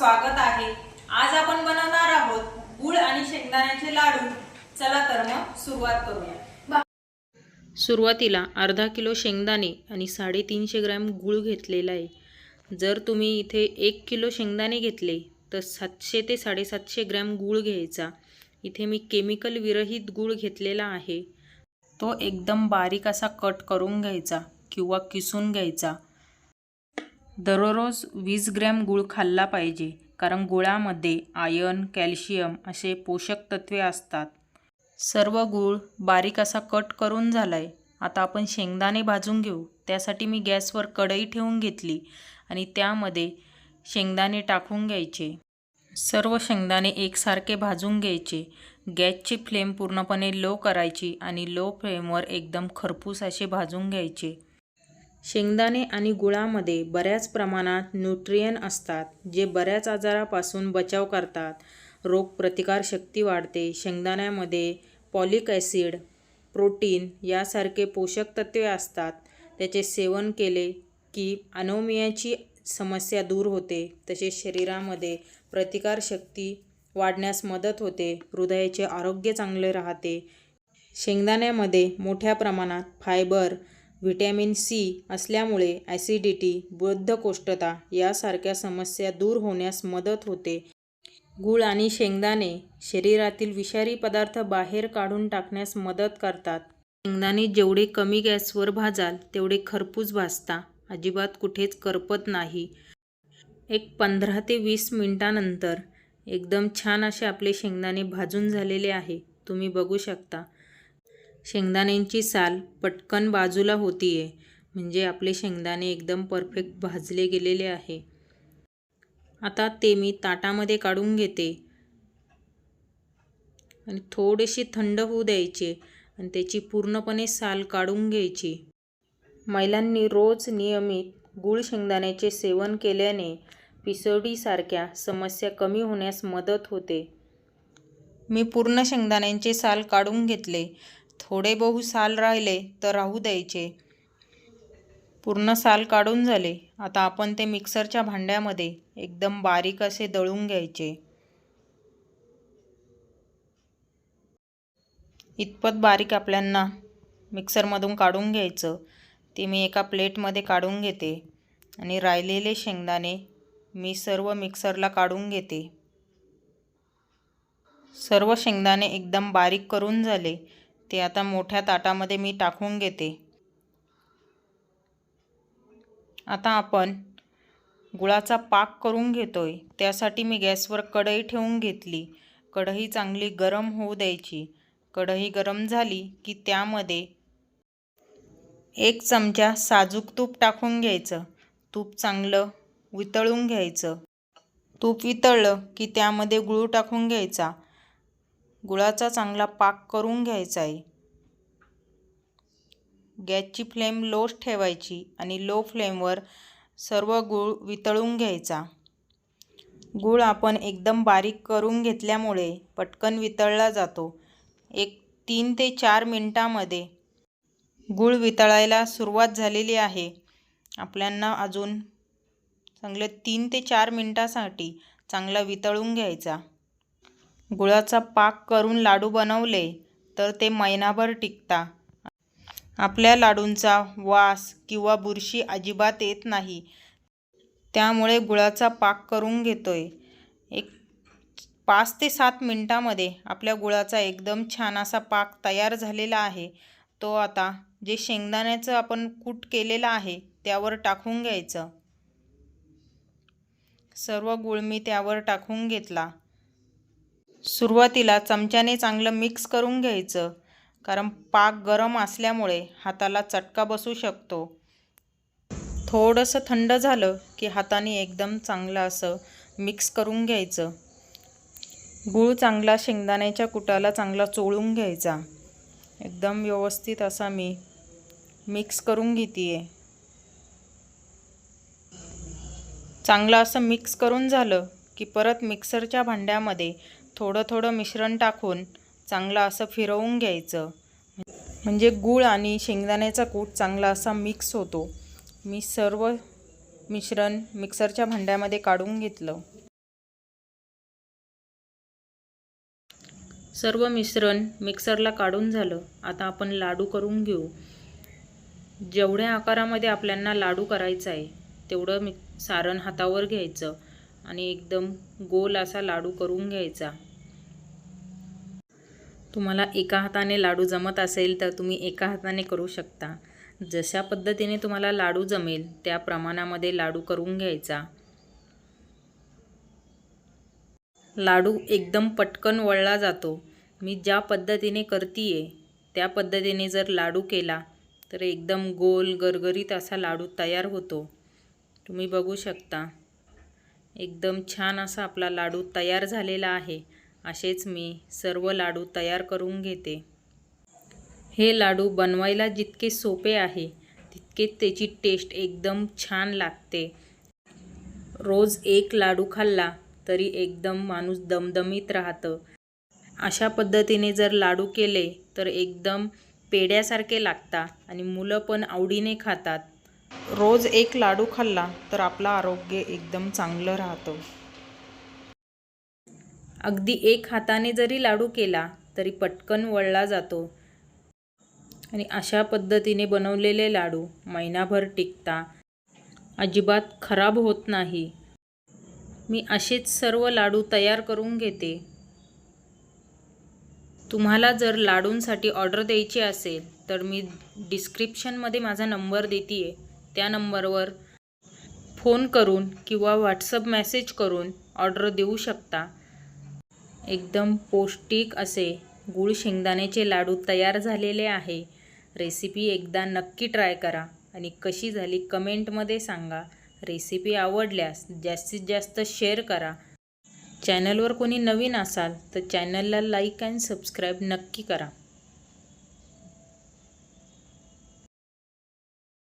आज आपण बनवणार आहोत गुळ आणि शेंगदाण्याचे लाडू. चला तर मग सुरुवात करूया. सुरुवातीला अर्धा किलो शेंगदाणे आणि साडेतीनशे ग्रॅम गूळ घेतलेला आहे. जर तुम्ही इथे एक किलो शेंगदाणे घेतले तर सातशे ते साडेसातशे ग्रॅम गूळ घ्यायचा. इथे मी केमिकल विरहित गूळ घेतलेला आहे. तो एकदम बारीक असा कट करून घ्यायचा किंवा किसून घ्यायचा. दररोज वीस ग्रॅम गूळ खाल्ला पाहिजे कारण गुळामध्ये आयर्न कॅल्शियम असे पोषक तत्वे असतात. सर्व गूळ बारीक असा कट करून झाला आहे आता आपण शेंगदाणे भाजून घेऊ. त्यासाठी मी गॅसवर कढई ठेवून घेतली आणि त्यामध्ये शेंगदाणे टाकून घ्यायचे. सर्व शेंगदाणे एकसारखे भाजून घ्यायचे. गॅसची फ्लेम पूर्णपणे लो करायची आणि लो फ्लेमवर एकदम खरपूस असे भाजून घ्यायचे. शेंगदाणे आणि गुळामध्ये बऱ्याच प्रमाणात न्यूट्रियन असतात जे बऱ्याच आजारापासून बचाव करतात. रोगप्रतिकारशक्ती वाढते. शेंगदाण्यामध्ये पॉलिक ॲसिड प्रोटीन यासारखे पोषक तत्वे असतात. त्याचे सेवन केले की अनोमियाची समस्या दूर होते. तसेच शरीरामध्ये प्रतिकारशक्ती वाढण्यास मदत होते. हृदयाचे आरोग्य चांगले राहते. शेंगदाण्यामध्ये मोठ्या प्रमाणात फायबर व्हिटॅमिन सी असल्यामुळे ॲसिडिटी बद्धकोष्ठता यासारख्या समस्या दूर होण्यास मदत होते. गूळ आणि शेंगदाणे शरीरातील विषारी पदार्थ बाहेर काढून टाकण्यास मदत करतात. शेंगदाणे जेवढे कमी गॅसवर भाजाल तेवढे खरपूस भाजता. अजिबात कुठेच करपत नाही. एक पंधरा ते वीस मिनटानंतर एकदम छान असे आपले शेंगदाणे भाजून झालेले आहे. तुम्ही बघू शकता. शेंगदाण्यांची साल पटकन बाजूला होती आहे म्हणजे आपले शेंगदाणे एकदम परफेक्ट भाजले गेलेले आहे. आता ते मी ताटामध्ये काढून घेते. आणि थोडेसे थंड होऊ द्यायचे आणि त्याची पूर्णपणे साल काढून घ्यायची. महिलांनी रोज नियमित गूळ शेंगदाण्याचे सेवन केल्याने पिसोडीसारख्या समस्या कमी होण्यास मदत होते. मी पूर्ण शेंगदाण्यांचे साल काढून घेतले. थोडे बहु साल राहिले तर राहू द्यायचे. पूर्ण साल काढून झाले. आता आपण ते मिक्सरच्या भांड्यामध्ये एकदम बारीक असे दळून घ्यायचे. इतपत बारीक आपल्यांना मिक्सरमधून काढून घ्यायचं. ते मी एका प्लेटमध्ये काढून घेते आणि राहिलेले शेंगदाणे मी सर्व मिक्सरला काढून घेते. सर्व शेंगदाणे एकदम बारीक करून झाले. ते आता मोठ्या ताटामध्ये मी टाकून घेते. आता आपण गुळाचा पाक करून घेतोय. त्यासाठी मी गॅसवर कढई ठेवून घेतली. कढई चांगली गरम होऊ द्यायची. कढई गरम झाली की त्यामध्ये एक चमचा साजूक तूप टाकून घ्यायचं. तूप चांगलं वितळून घ्यायचं. तूप वितळलं की त्यामध्ये गुळ टाकून घ्यायचा. गुळाचा चांगला पाक करून घ्यायचा आहे. गॅसची फ्लेम लोच ठेवायची आणि लो फ्लेमवर सर्व गूळ वितळून घ्यायचा. गूळ आपण एकदम बारीक करून घेतल्यामुळे पटकन वितळला जातो. एक तीन ते चार मिनटामध्ये गूळ वितळायला सुरुवात झालेली आहे. आपल्यांना अजून चांगले तीन ते चार मिनटासाठी चांगला वितळून घ्यायचा. गुळाचा पाक करून लाडू बनवले तर ते महिनाभर टिकता. आपल्या लाडूंचा वास किंवा बुरशी अजिबात येत नाही. त्यामुळे गुळाचा पाक करून घेतोय. एक पाच ते सात मिनटामध्ये आपल्या गुळाचा एकदम छान असा पाक तयार झालेला आहे. तो आता जे शेंगदाण्याचं आपण कूट केलेलं आहे त्यावर टाकून घ्यायचं. सर्व गुळ मी त्यावर टाकून घेतला. सुरुवातीला चमच्याने चांगलं मिक्स करून घ्यायचं कारण पाक गरम असल्यामुळे हाताला चटका बसू शकतो. थोडंसं थंड झालं की हाताने एकदम चांगलं असं मिक्स करून घ्यायचं. गूळ चांगला शेंगदाण्याच्या कुटाला चांगला चोळून घ्यायचा. एकदम व्यवस्थित असा मी मिक्स करून घेते आहे चांगलं असं मिक्स करून झालं की परत मिक्सरच्या भांड्यामध्ये थोडं थोडं मिश्रण टाकून चांगलं असं फिरवून घ्यायचं. म्हणजे गूळ आणि शेंगदाण्याचा कूट चांगला असा मिक्स होतो. मी सर्व मिश्रण मिक्सरच्या भांड्यामध्ये काढून घेतलं. सर्व मिश्रण मिक्सरला काढून झालं. आता आपण लाडू करून घेऊ. जेवढ्या आकारामध्ये आपल्यांना लाडू करायचा आहे तेवढं मिक सारण हातावर घ्यायचं आणि एकदम गोल असा लाडू करून घ्यायचा. तुम्हाला एका हाताने लाडू जमत असेल तर तुम्ही एका हाताने करू शकता. जशा पद्धतीने तुम्हाला लाडू जमेल त्या प्रमाणामध्ये लाडू करून घ्यायचा. लाडू एकदम पटकन वळला जातो. मी ज्या पद्धतीने करतीये त्या पद्धतीने जर लाडू केला तर एकदम गोल गरगरीत असा लाडू तयार होतो. तुम्ही बघू शकता. एकदम छान असा आपला लाडू तयार झालेला आहे. असेच मी सर्व लाडू तयार करून घेते. हे लाडू बनवायला जितके सोपे आहे तितके त्याची टेस्ट एकदम छान लागते. रोज एक लाडू खाल्ला तरी एकदम माणूस दमदमीत राहतं. अशा पद्धतीने जर लाडू केले तर एकदम पेड्यासारखे लागतात आणि मुलं पण आवडीने खातात. रोज एक लाडू खाल्ला तर आपलं आरोग्य एकदम चांगलं राहतं. अगदी एक हाताने जरी लाडू केला तरी पटकन वळला जातो. आणि अशा पद्धतीने बनवलेले लाडू महिनाभर टिकता. अजिबात खराब होत नाही. मी असेच सर्व लाडू तयार करून घेते. तुम्हाला जर लाडूंसाठी ऑर्डर द्यायची असेल तर मी डिस्क्रिप्शनमध्ये माझा नंबर देते आहे त्या नंबरवर फोन करून किंवा व्हॉट्सअप मेसेज करून ऑर्डर देऊ शकता. एकदम पौष्टिक असे गूळ शेंगदाण्याचे लाडू तयार झालेले आहे. रेसिपी एकदा नक्की ट्राय करा आणि कशी झाली कमेंटमध्ये सांगा. रेसिपी आवडल्यास जास्तीत जास्त शेअर करा. चॅनलवर कोणी नवीन असाल तर चॅनलला लाईक अँड सबस्क्राईब नक्की करा.